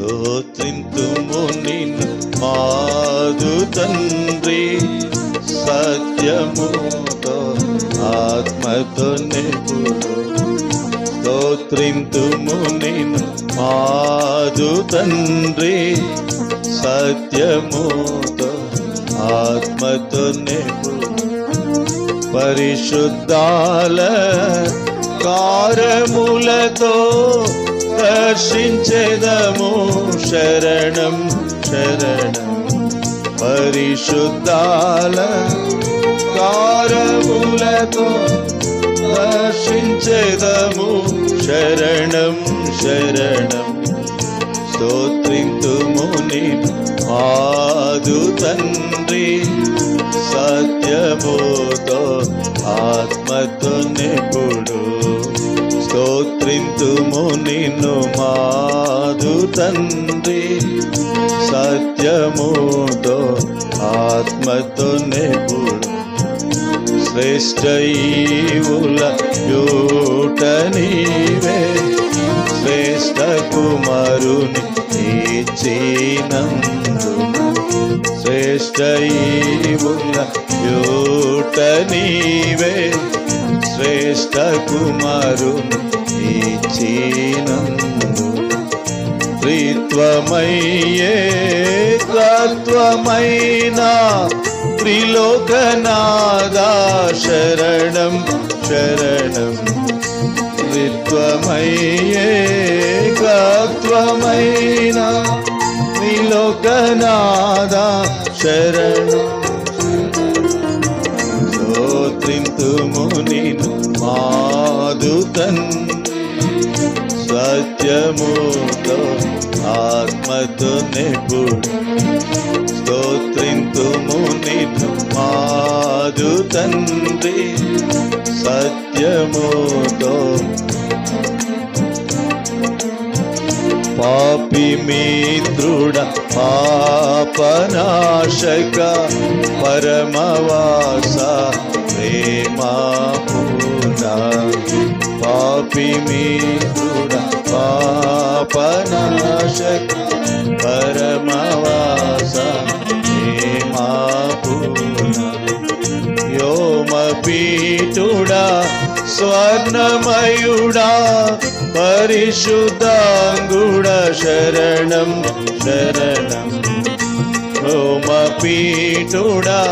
స్తోత్రింతుము నిన్ను మాదు తండ్రి సత్యముతో ఆత్మతో నిపుడు. స్తోత్రింతుము నిన్ను మాదు తండ్రి సత్యముతో ఆత్మతో నిపుడు. పరిశుద్ధాల కారములతో వర్షించెదము శరణం శరణం. పరిశుద్ధాల కారములతో వర్షించెదము శరణం శరణం. స్తోత్రింతుము నిన్ను ఆదు తండ్రి. సత్యముతో ఆత్మతో నిపుడు స్తోత్రింతుము నిన్ను మాదు తండ్రి. సత్యముతో ఆత్మతో నిపుడు శ్రేష్ఠ ఈవుల యూట నీవే. శ్రేష్ఠ కుమారుని ఇచ్చినందు శ్రేష్ఠ ఈవుల యూట నీవే. శ్రేష్ట కుమారుని ఇచ్చినందు త్రిత్వమయ్యే తత్వమైన త్రిలోకనాదా శరణం. శరణం త్రిత్వమయ్యే తత్వమైన త్రిలోకనాదా శరణం సత్యముతో ఆత్మతో నిపుడు స్తోత్రింతుము నిన్ను మాదు తండ్రి. సత్యముతో పాపి మిత్రుడ పాపనాశక పరమవాస ప్రేమా పూర్ణ. పాపి మిత్రుడ पापनाशक परमासा हे मा पीठुडा स्वर्णमयूडा स्वर्णमयुडा परिशुद्धाङ्गुडशरणं शरणं। पीठुडा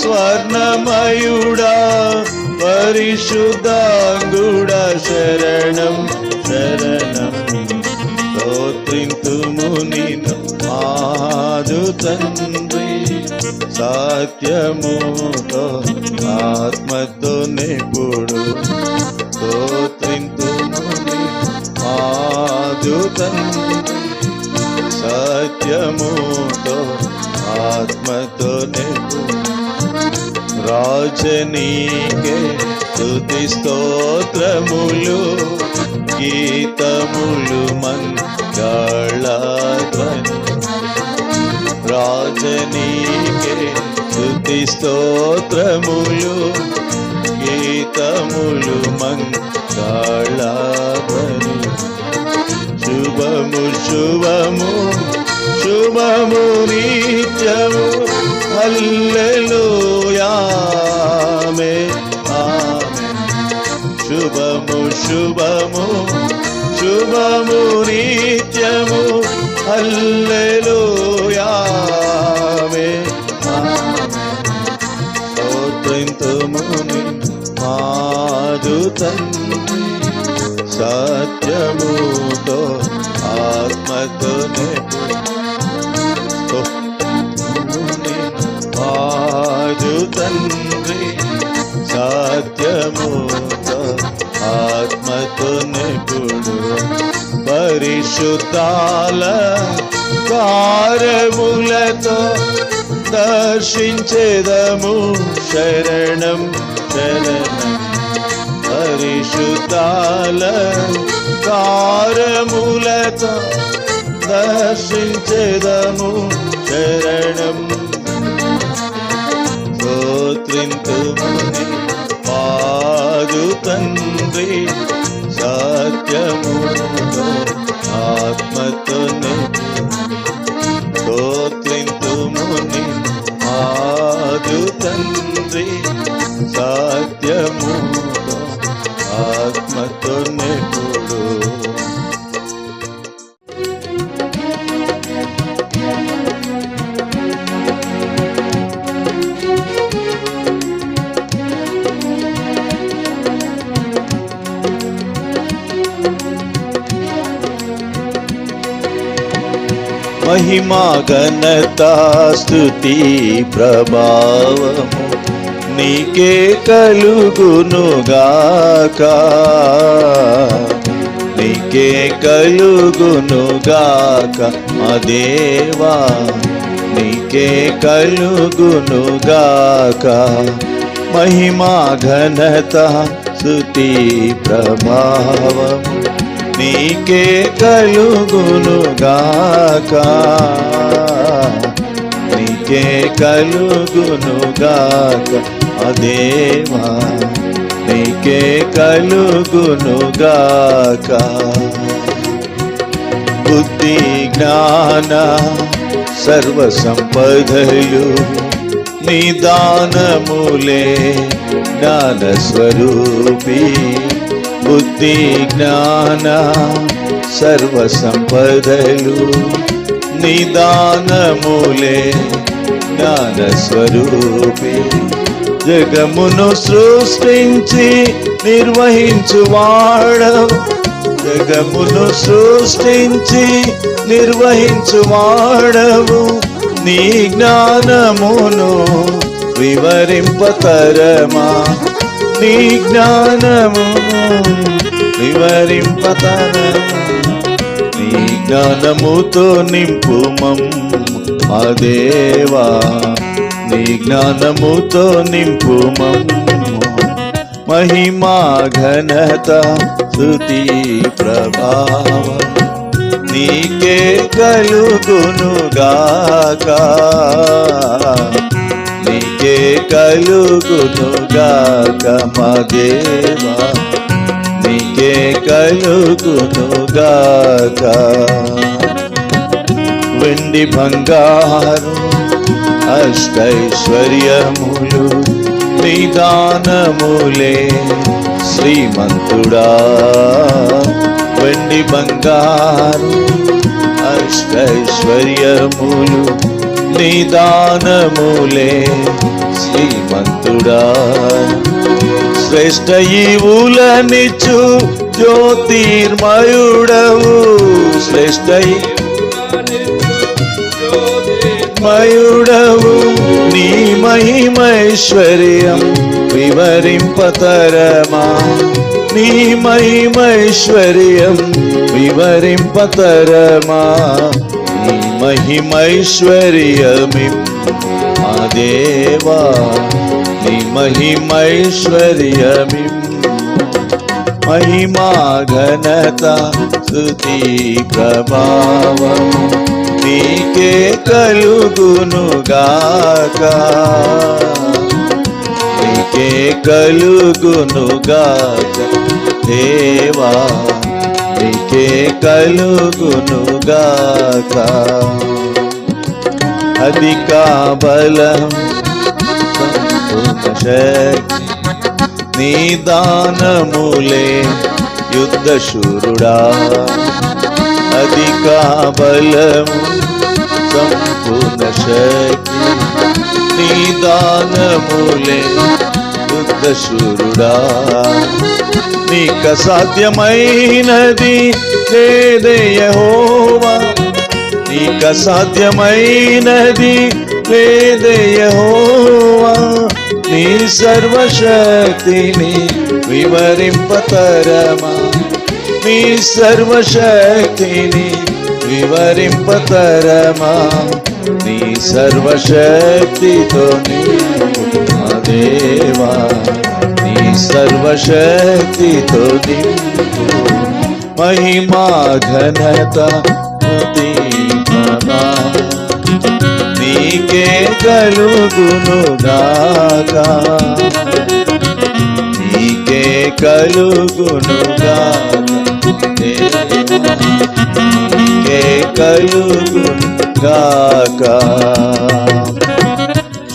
स्वर्णमयुडा परिशुद्धाङ्गुडशरणं। శరణం స్తోత్రింతుముని స్తోత్రింతుము ఆదు తండ్రి సత్యముతో ఆత్మతో నిపుడు స్తోత్రింతుముని నిన్ను ఆదు తండ్రి సత్యముతో ఆత్మతో నిపుడు రాజనీకే స్తుతి స్తోత్రములు. గీతములు మంగళధ్వని. రాజనీకే స్తుతి స్తోత్రములు గీతములు మంగళధ్వని. శుభము శుభము శుభము నిత్యము అల్లెలు శుభము శుభము నిత్యము. హల్లెలూయామే స్తోత్రింతుము మాదు తండ్రి సత్యముతో ఆత్మతో పరిశుద్ధాల కారములతో దర్శించేదము శరణం శరణం. పరిశుద్ధాల కారములతో దర్శించేదము శరణం. స్తోత్రింతుముని పాదు తండ్రి. మహిమా ఘనత స్థుతి ప్రభావము. నీకే కలుగునుగాక. నీకే కలుగునుగాక మా దేవా. నీకే కలుగునుగాక. మహిమా ఘనత స్థుతి ప్రభావము. నీకే కలుగునుగాక. నీకే కలుగునుగాక. అదేవా నీకే కలుగునుగాక. బుద్ధి జ్ఞాన సర్వ సంపదలు నిదానములే జ్ఞాన స్వరూపీ బుద్ధి జ్ఞాన సర్వ సంపదలు నిదానములే జ్ఞాన స్వరూపి జగమును సృష్టించి నిర్వహించువాడవు జగమును సృష్టించి నిర్వహించువాడవు నీ జ్ఞానమును వివరింపతరమా నీ జ్ఞానము వివరింపతరమా నీ జ్ఞానముతో నింపుమం మా దేవా. నీ జ్ఞానముతో నింపుమం మహిమా ఘనత స్థుతి ప్రభావ. నీకే కలుగునుగాక. నీకే కలుగునుగాక మా దేవా నీకే కలుగునుగాక. వెండి బంగారు అష్టైశ్వర్యములు నిదానములే శ్రీమంతుడా. వెండి బంగారు అష్టైశ్వర్యములు నిదానములే శ్రీమంతుడా. శ్రేష్ట ఈవులనిచ్చు జ్యోతిర్మయుడవు. శ్రేష్ట మయుడవు. నీ మహిమైశ్వర్యం వివరింపతరమా. నీ మహిమైశ్వర్యం వివరింపతరమా. నీ మహిమైశ్వర్యమి. మా దేవా నీ మహిమైశ్వర్యమి. మహిమా ఘనత స్థుతి ప్రభావము నీకే కలుగునుగాక. నీకే కలుగునుగాక దేవా. నీకే కలుగునుగాక. అధిక బలం సంపూర్ణ శక్తి నిదానములే యుద్ధశూరుడా. అధిక బలము సంపూర్ణ శక్తి నీ దానములే యుద్ధశూరుడా నీక సాధ్యమైనది లేదయహోవా నీక సాధ్యమైనది లేదయహోవా నీ సర్వశక్తిని వివరింపతరమా. నీ సర్వశక్తిని వివరింపతరమా. నీ సర్వశక్తితో మా దేవా నీ సర్వశక్తితో నింపు మహిమా ఘనత స్తుతి ప్రభావం నీకే కలుగునుగాక నీకే కలుగునుగాక నీకే కలుగునుగాక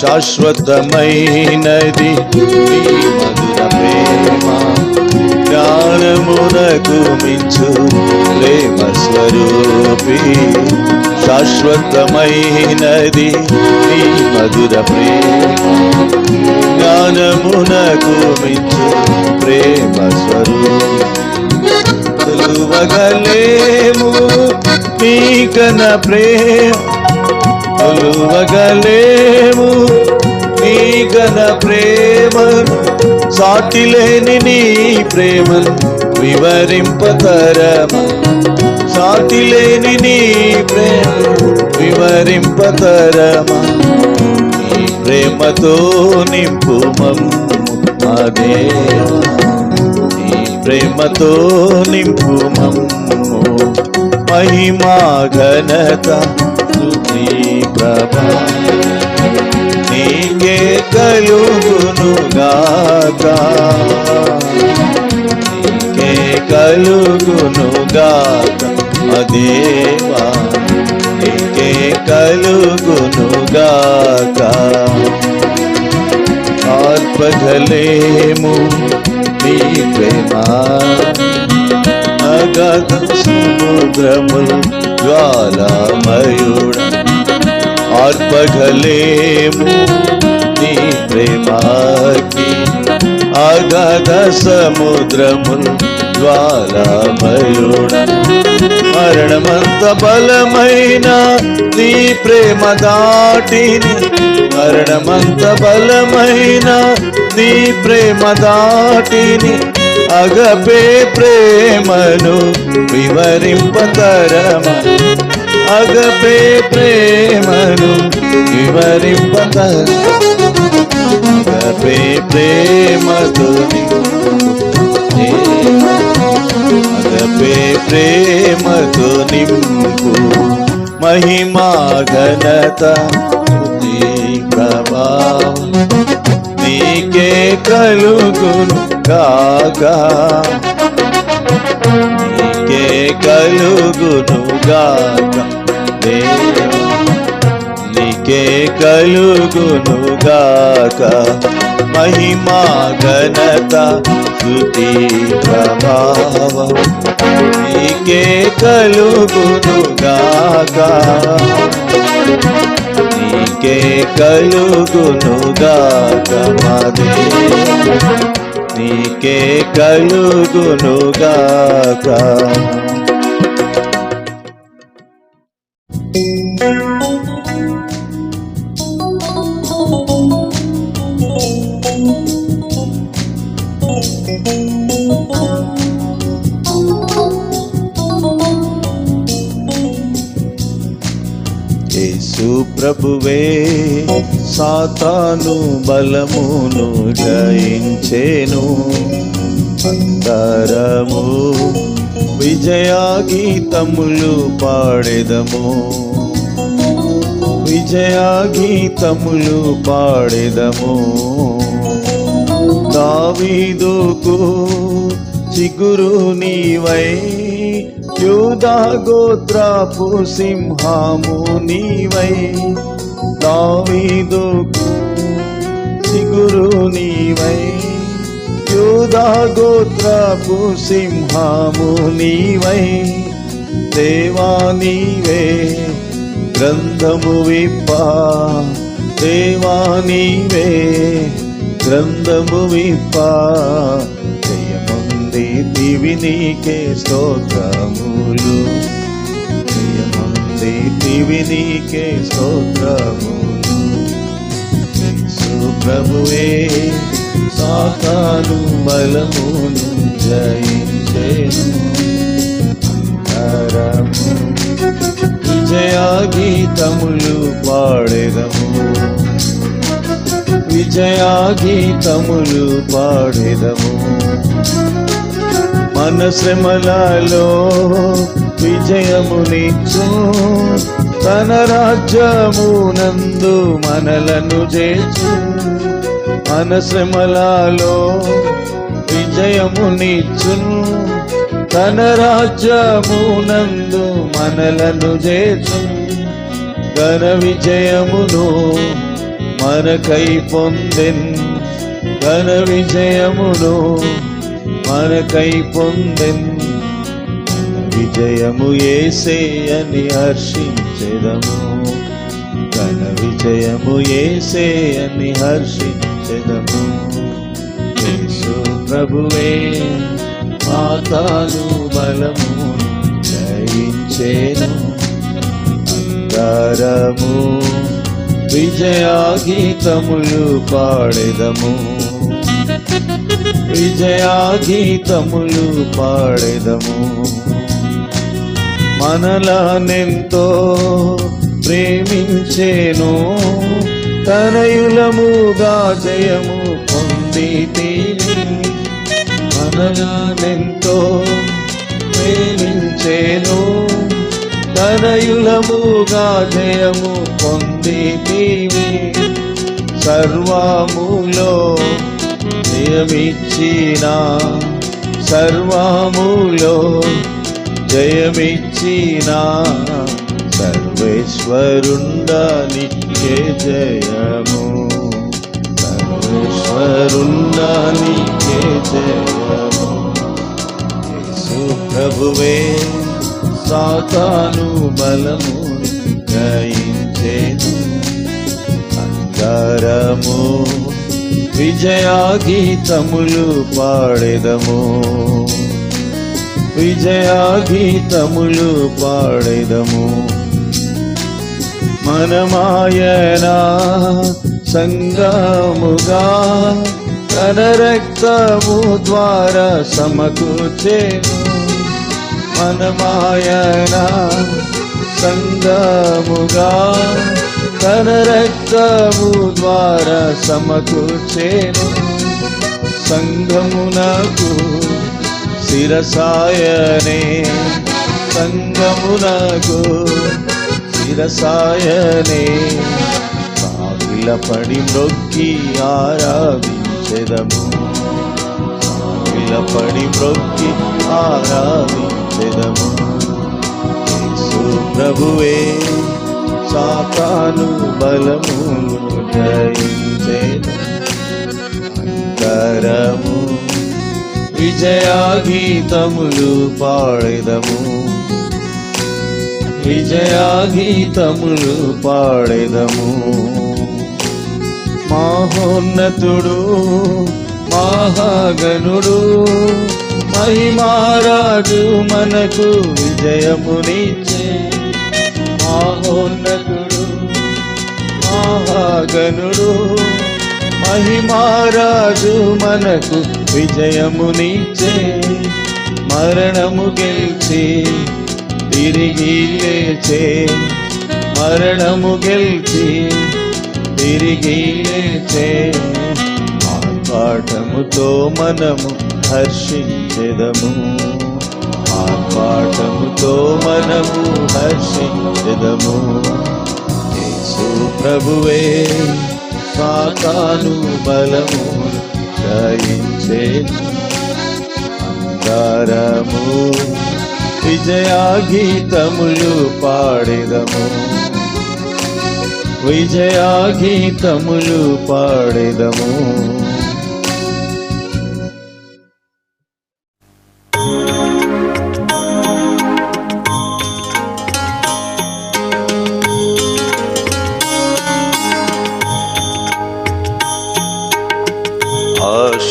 శాశ్వతమైనది నీ మధుర ప్రేమ. జ్ఞానమునకు మించు ప్రేమ స్వరూపి. శాశ్వతమైనది నీ మధుర ప్రేమ. జ్ఞానమునకు మించు ప్రేమ స్వరూపి. తెలువగలేము నీ ఘన ప్రేమ. కొలువగలేము నీ ఘన ప్రేమ సాటిలేని నీ ప్రేమను సాటి లేని నీ ప్రేమ వివరింపతరమా. నీ ప్రేమతో నింపు మమ్ము అదే నీ ప్రేమతో నింపు మమ్ము మహిమా ఘనత స్తుతి ప్రభా నీకే కలుగును గాక. నీకే కలుగును గాక అదేవా నీకే కలుగును గాక. ఆర్పగలేము నీ ప్రేమ అగధ సముద్రములు జ్వాలామయుడ. ఆర్పగలేము. నీ ప్రేమాకి అగధ సముద్రములు జ్వాలామయుడ మరణమంత బలమైన నీ ప్రేమ దాటిని. మరణమంత బలమైన నీ ప్రేమ దాటిని. అగపే ప్రేమను వివరింపతరమ అగపే ప్రేమను వివరింపతర అగపే ప్రేమతో అగపే ప్రేమతో నింపు మహిమా ఘనత ప్రభావం. నీకే కలుగును గాక. నీకే కలుగును గాగా దేవా నీకే కలుగును మహిమా ఘనత స్తుతి ప్రభావం. నీకే కలుగునుగాక. నీకే కలుగును గాక మాదే నీకే కలుగును సాతాను బలమును జయించేను. అందరము విజయా గీతములు పాడెదము. విజయా గీతములు పాడెదము. దావీదుకు చిగురు నీవై యూదా గోత్రపు సింహాము నీవై. దావీదుకు సిగురు నీవై యూదా గోత్రపు సింహాము నీవై. దేవా నీవే గ్రంథము విప్పా దేవా నీవే గ్రంథము విప్పా. జయముంది దివి నీకే స్తోత్రములు. జయముంది నీకే స్తోత్రములు యేసు ప్రభువే సాతాను బలమును జయించేను. అంతరము విజయా గీతములు పాడెదము. విజయా గీతములు పాడెదము. మన శ్రమలలో విజయమునిచ్చు. తన రాజ్యమునందు మనలను చేచు మన శ్రమలలో విజయమునిచ్చును తన రాజ్యమునందు మనలను చేచు ఘన విజయమును మనకై పొందెన్. ఘన విజయమును మనకై పొందెన్. విజయము ఏసే అని హర్షించెదము. ఘన విజయము ఏసే అని హర్షించెదము. యేసు ప్రభువే మాతాను బలము జయించేను. పాడెదము విజయాగీతములు పాడెదము. విజయాగీతములు పాడెదము. మనలానెంతో ప్రేమించేను. తనయులముగా జయము పొందితే. మనలానెంతో ప్రేమించేను. తనయులముగా జయము పొందితీవి సర్వములో జయమిచ్చిన సర్వములో జయమిచ్చిన సర్వేశ్వరుండానికి జయము. సర్వేశ్వరుండానికి జయము. యేసు ప్రభువే సాతాను బలము జయించేను అంతరము విజయాగీతములు పాడెదము. విజయాగీతములు పాడెదము. మనమాయన సంగముగా తన రక్తము ద్వారా సమకూర్చేను మనమాయన సంగముగా తన రక్తము ద్వారా సమకూర్చేను సంఘమునకు శిరసాయనే సంగమునకు శిరసాయనే సాగిల పడి మ్రొక్కి ఆరాధించెదము. సాగిల పడి మ్రొక్కి ఆరాధించెదము. యేసు ప్రభువే సాతాను బలమును జయించే విజయాగీతములు పాడెదము. విజయాగీతములు పాడెదము. మహోన్నతుడు మహాగనుడు మహిమారాజు మనకు విజయమునిచ్చే మహోన్నతుడు మహాగనుడు మహిమారాజు మనకు విజయమునిచ్చే మరణము గెలిచి తిరిగి లేచే మరణము గెలిచి తిరిగి లేచే. ఆర్పాటముతో మనము హర్షించెదము. ఆర్పాటముతో మనము హర్షించెదము. యేసు ప్రభువే సాతాను బలము. జయించేను అంగారము విజయాగీతములు పాడెదము. విజయాగీతములు పాడెదము.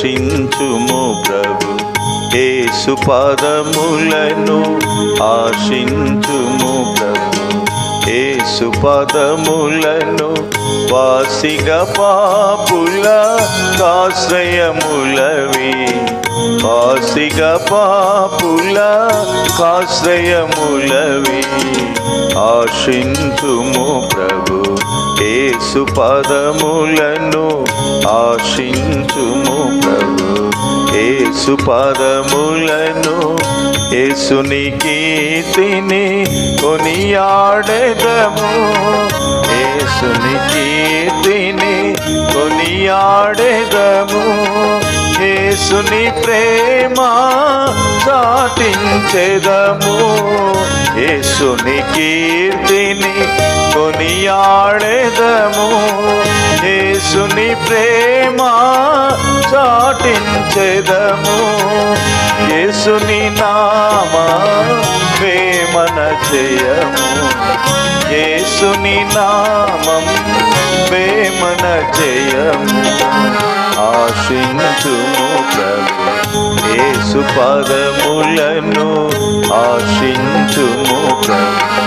ఆశించుము ప్రభు. యేసు పదములను ఆశించుము ప్రభు. యేసు పదములను వాసిగ పాపుల కాశ్రయములవి వాసిగా పాపుల కాశ్రయములవి ఆశించుము ప్రభు యేసు పదములను ఆశించుము ప్రభు యేసు పదములను ఏసుని కీర్తిని కొనియాడెదము. ఏసుని కీర్తిని కొనియాడెదము. యేసుని ప్రేమ చాటించెదము యేసుని కీర్తిని కొనియాడెదము. యేసుని ప్రేమ చాటించెదము యేసుని నామ వేమన చేయము యేసుని నామం వేమన చేయము ఆశించుము ప్రభు. యేసు పదములను ఆశించుము ప్రభు.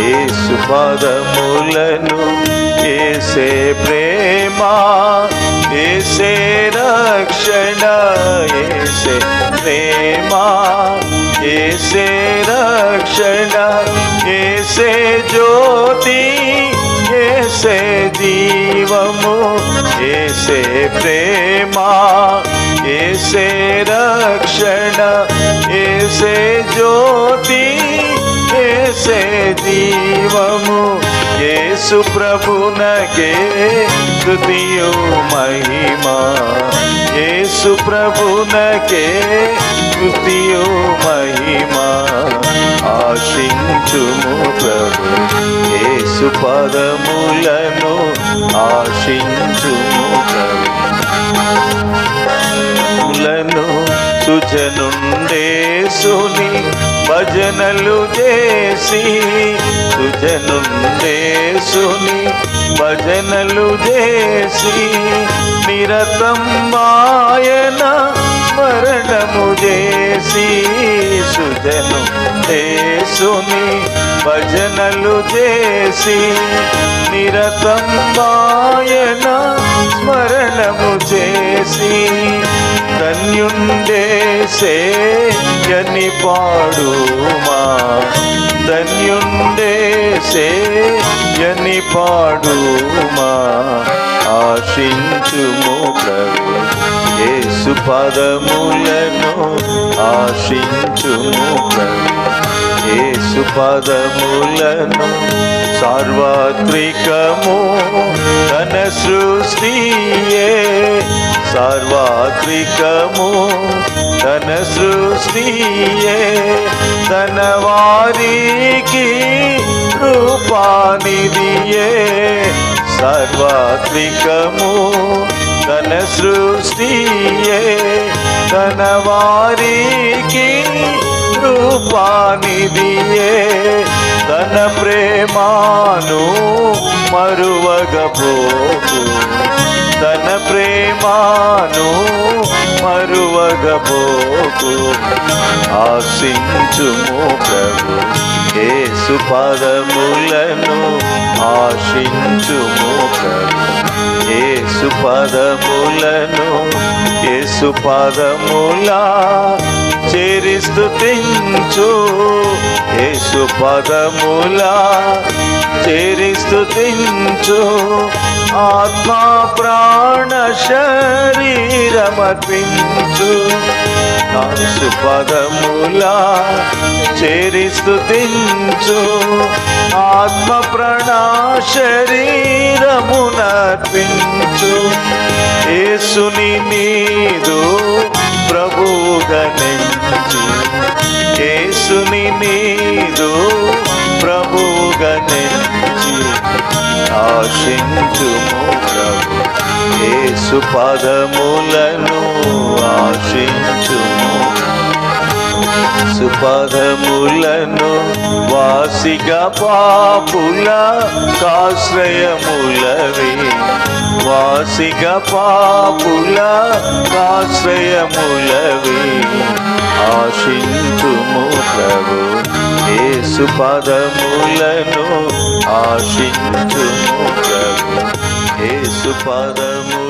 యేసు పదములను ఏసే ప్రేమ ఏసే రక్షణ ఏసే ప్రేమ ఏసే రక్షణ ఏసే జ్యోతి ఏసే జీవము ఏసే ప్రేమ ఏసే రక్షణ ఏసే జ్యోతి ఏసే జీవము యేసు ప్రభునకే స్తుతియు మహిమా యేసు ప్రభునకే స్తుతియు మహిమా ఆశించుము ప్రభు యేసు పదములను ఆశించుము భజనలు చేసి సుజనుండేసుని భజనలు చేసి నిరతం మాయన స్మరణము చేసి సుజను దేశుని భజనలు చేసి నిరతం మాయన స్మరణము చేసి ధన్యుండేసే యని పాడుమా. ధన్యుండేసే యని పాడుమా. ఆశించుము ప్రభు యేసు పదములను. ఆశించుము ప్రభు యేసు పదములను. సార్వత్రికము తన సృష్టియే. సార్వత్రికము తన సృష్టియే తన వారికి రూపానిదియే సార్వత్రికము తన సృష్టియే తన వారికి రూపానిదియే తన ప్రేమాను మరువగపోకు తన ప్రేమాను మరువగబోకు. ఆశించుము ప్రభు ఏసు పదములను ఆశించుము ప్రభు. ఏసు పదములను ఏసు పదములా చేరిస్తు తించు యేసు పదములా. చేరిస్తు తించు ఆత్మ ప్రాణ శరీరమర్పించు యేసు పదములా చేరిస్తు తించు ఆత్మ ప్రణా శరీరమునర్పించు యేసుని నీదు ప్రభువుగా నెంచి యేసుని నీదు ప్రభువుగా నెంచి ఆశించుము ప్రభు. యేసు పదములను ఆశించుము. సుపదములను వాసిగా పాపుల కాశ్రయములవి. వాసిగా పాపుల కాశ్రయములవి. ఆశించుము ప్రభు యేసు పదములను ఆశించుము ప్రభు. యేసు పదములను